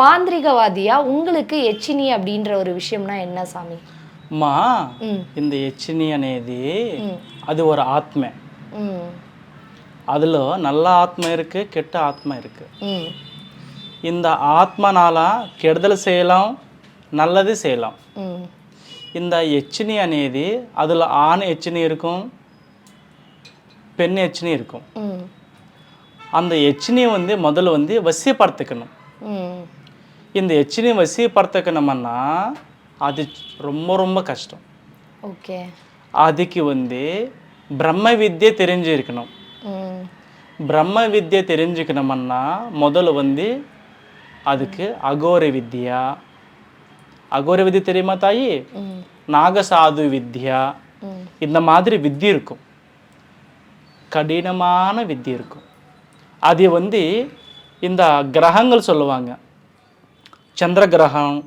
மாந்திரிகவாதியா? உங்களுக்கு ఎచ్చిని அப்படின்ற ஒரு விஷயம்னா என்ன స్వామి మా இந்த ఎచ్చిని అనేది அது ஒரு ஆத்ம. அதில் நல்ல ஆத்மா இருக்கு கெட்ட ஆத்மா இருக்கு. இந்த ஆத்மனால கெடுதல் செய்யலாம் நல்லது செய்யலாம். இந்த எச்சினி అనేది அதில் ஆண் எச்சினி இருக்கும் பெண் எச்சினி இருக்கும். அந்த எச்சினியை வந்து முதல்ல வந்து வசியப்படுத்திக்கணும். இந்த எச்சினியை வசியப்படுத்திக்கணும்னா அது ரொம்ப ரொம்ப கஷ்டம். ஓகே. அதுக்கு வந்து பிரம்ம வித்யை தெரிஞ்சிருக்கணும். ம். பிரம்ம வித்யை தெரிஞ்சுக்கணுமன்னா முதல்ல வந்து அதுக்கு அகோர வித்யா. அகோர வித்யை தெரியுமா தாயி? நாகசாது வித்யா. இந்த மாதிரி வித்யை இருக்கும். கடினமான வித்யை இருக்கும். அது வந்து இந்த கிரகங்கள் சொல்லுவாங்க சந்திர கிரகணம்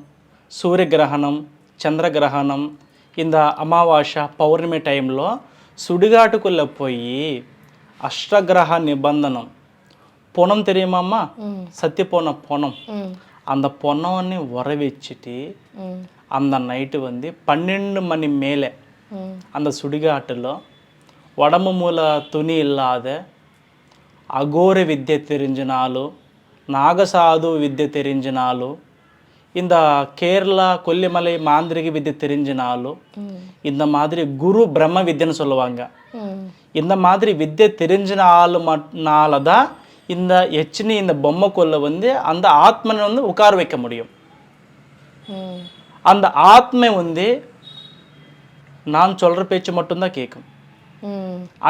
சூரிய கிரகணம் చంద్ర గ్రహణం இந்த అమావాస్య పౌర్ణమి టైంలో సుడిగాటుకుల్లో పోయి అష్టగ్రహ నిబంధనం పొనం தெரியுமாம்மா ம் சத்தியப்போன பொனம் ம் அந்த பொன்னவனை உற வச்சுட்டு ம் அந்த நைட்டு வந்து பன்னெண்டு மணி மேலே ம் அந்த சுடுகாட்டில் உடம்பு மூல துணி இல்லாத அகோர வித்யை தெரிஞ்சினாலும் நாகசாது வித்யை தெரிஞ்சினாலும் இந்த கேரளா கொல்லிமலை மாந்திரிக வித்யை தெரிஞ்சினாலும் இந்த மாதிரி குரு பிரம்ம வித்யன்னு சொல்லுவாங்க. இந்த மாதிரி வித்யை தெரிஞ்சினால மட்டுனால தான் இந்த எச்சினி இந்த பொம்மைக்குள்ள வந்து அந்த ஆத்மனை வந்து உட்கார வைக்க முடியும். அந்த ஆத்மை வந்து நான் சொல்கிற பேச்சு மட்டும்தான் கேட்கும்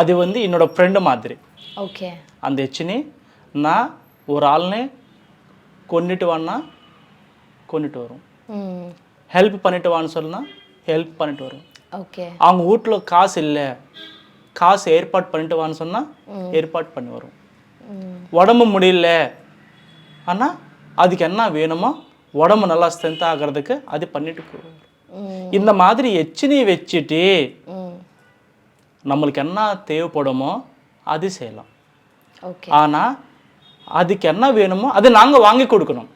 அது வந்து என்னோட ஃப்ரெண்டு மாதிரி. ஓகே அந்த எச்சினி நான் ஒரு ஆள்னே கொண்டுட்டு வான்னா கொண்டுட்டு வரும். ஹெல்ப் பண்ணிட்டு வான்னு சொன்னா ஹெல்ப் பண்ணிட்டு வரும். ஓகே. அவங்க வீட்டில் காசு இல்லை. காசு ஏற்பாடு பண்ணிட்டு வான்னு சொன்னால் ஏற்பாடு பண்ணி வரும். உடம்பு முடியல. ஆனால் அதுக்கு என்ன வேணுமோ உடம்பு நல்லா ஸ்ட்ரென்த் ஆகிறதுக்கு அது பண்ணிட்டு இந்த மாதிரி எச்சினி வச்சுட்டு நம்மளுக்கு என்ன தேவைப்படுமோ அது செய்யலாம். ஆனால் அதுக்கு என்ன வேணுமோ அது நாங்கள் வாங்கி கொடுக்கணும்.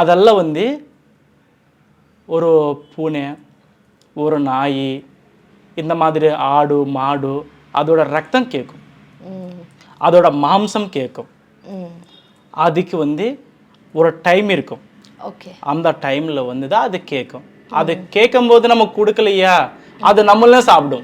அதெல்லாம் வந்து ஒரு பூனை ஒரு நாய் இந்த மாதிரி ஆடு மாடு அதோட ரத்தம் கேட்கும் அதோட மாம்சம் கேட்கும் அதுக்கு வந்து ஒரு டைம் இருக்கும். ஓகே. அந்த டைமில் வந்து தான் அது கேட்கும் அது கேட்கும்போது நம்ம கொடுக்கலையா? அது நம்மளே சாப்பிடும்.